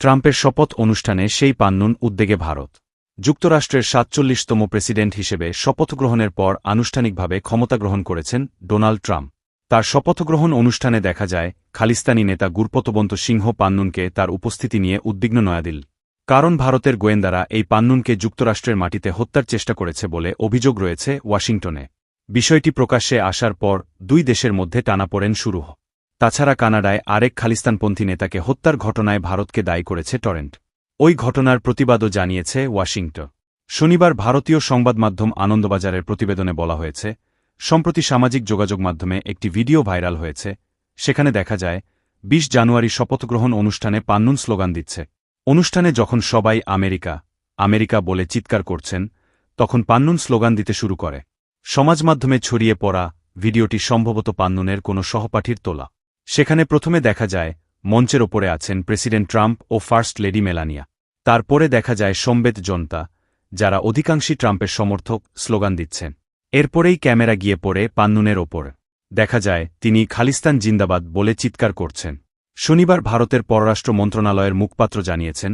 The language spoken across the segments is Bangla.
ট্রাম্পের শপথ অনুষ্ঠানে সেই পান্নুন উদ্বেগে ভারত। যুক্তরাষ্ট্রের সাতচল্লিশতম প্রেসিডেন্ট হিসেবে শপথ গ্রহণের পর আনুষ্ঠানিকভাবে ক্ষমতা গ্রহণ করেছেন ডোনাল্ড ট্রাম্প। তার শপথগ্রহণ অনুষ্ঠানে দেখা যায়, খালিস্তানি নেতা গুরপতবন্ত সিংহ পান্নুনকে তার উপস্থিতি নিয়ে উদ্বিগ্ন নয়াদিল কারণ ভারতের গোয়েন্দারা এই পান্নুনকে যুক্তরাষ্ট্রের মাটিতে হত্যার চেষ্টা করেছে বলে অভিযোগ রয়েছে ওয়াশিংটনে। বিষয়টি প্রকাশ্যে আসার পর দুই দেশের মধ্যে টানাপোড়েন শুরু হয় তাছাড়া কানাডায় আরেক খালিস্তানপন্থী নেতাকে হত্যার ঘটনায় ভারতকে দায়ী করেছে টরেন্ট। ওই ঘটনার প্রতিবাদও জানিয়েছে ওয়াশিংটন। শনিবার ভারতীয় সংবাদ মাধ্যম আনন্দবাজারের প্রতিবেদনে বলা হয়েছে, সম্প্রতি সামাজিক যোগাযোগ মাধ্যমে একটি ভিডিও ভাইরাল হয়েছে, সেখানে দেখা যায় ২০ জানুয়ারি শপথগ্রহণ অনুষ্ঠানে পান্নুন স্লোগান দিচ্ছে। অনুষ্ঠানে যখন সবাই আমেরিকা আমেরিকা বলে চিৎকার করছেন, তখন পান্নুন স্লোগান দিতে শুরু করে। সমাজ মাধ্যমে ছড়িয়ে পড়া ভিডিওটি সম্ভবত পান্নুনের কোনো সহপাঠীর তোলা। সেখানে প্রথমে দেখা যায়, মঞ্চের ওপরে আছেন প্রেসিডেন্ট ট্রাম্প ও ফার্স্ট লেডি মেলানিয়া। তারপরে দেখা যায় সম্বেত জনতা, যারা অধিকাংশই ট্রাম্পের সমর্থক স্লোগান দিচ্ছেন। এরপরেই ক্যামেরা গিয়ে পড়ে পান্নুনের ওপর। দেখা যায়, তিনি খালিস্তান জিন্দাবাদ বলে চিৎকার করছেন। শনিবার ভারতের পররাষ্ট্র মন্ত্রণালয়ের মুখপাত্র জানিয়েছেন,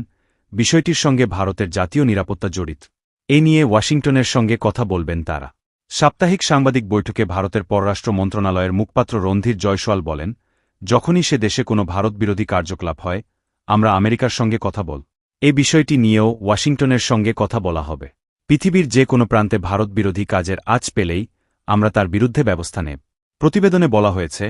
বিষয়টির সঙ্গে ভারতের জাতীয় নিরাপত্তা জড়িত। এ নিয়ে ওয়াশিংটনের সঙ্গে কথা বলবেন তারা। সাপ্তাহিক সাংবাদিক বৈঠকে ভারতের পররাষ্ট্র মন্ত্রণালয়ের মুখপাত্র রণধীর জয়সওয়াল বলেন যখনই সে দেশে কোনো ভারতবিরোধী কার্যকলাপ হয়, আমরা আমেরিকার সঙ্গে কথা বল। এ বিষয়টি নিয়েও ওয়াশিংটনের সঙ্গে কথা বলা হবে। পৃথিবীর যে কোনো প্রান্তে ভারতবিরোধী কাজের আজ পেলেই আমরা তার বিরুদ্ধে ব্যবস্থা নেব। প্রতিবেদনে বলা হয়েছে,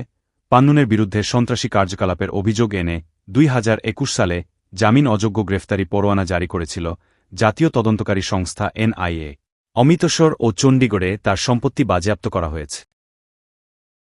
পান্নুনের বিরুদ্ধে সন্ত্রাসী কার্যকলাপের অভিযোগ এনে দুই হাজার একুশ সালে জামিন অযোগ্য গ্রেফতারি পরোয়ানা জারি করেছিল জাতীয় তদন্তকারী সংস্থা এনআইএ। অমিতসর ও চণ্ডীগড়ে তার সম্পত্তি বাজেয়াপ্ত করা হয়েছে।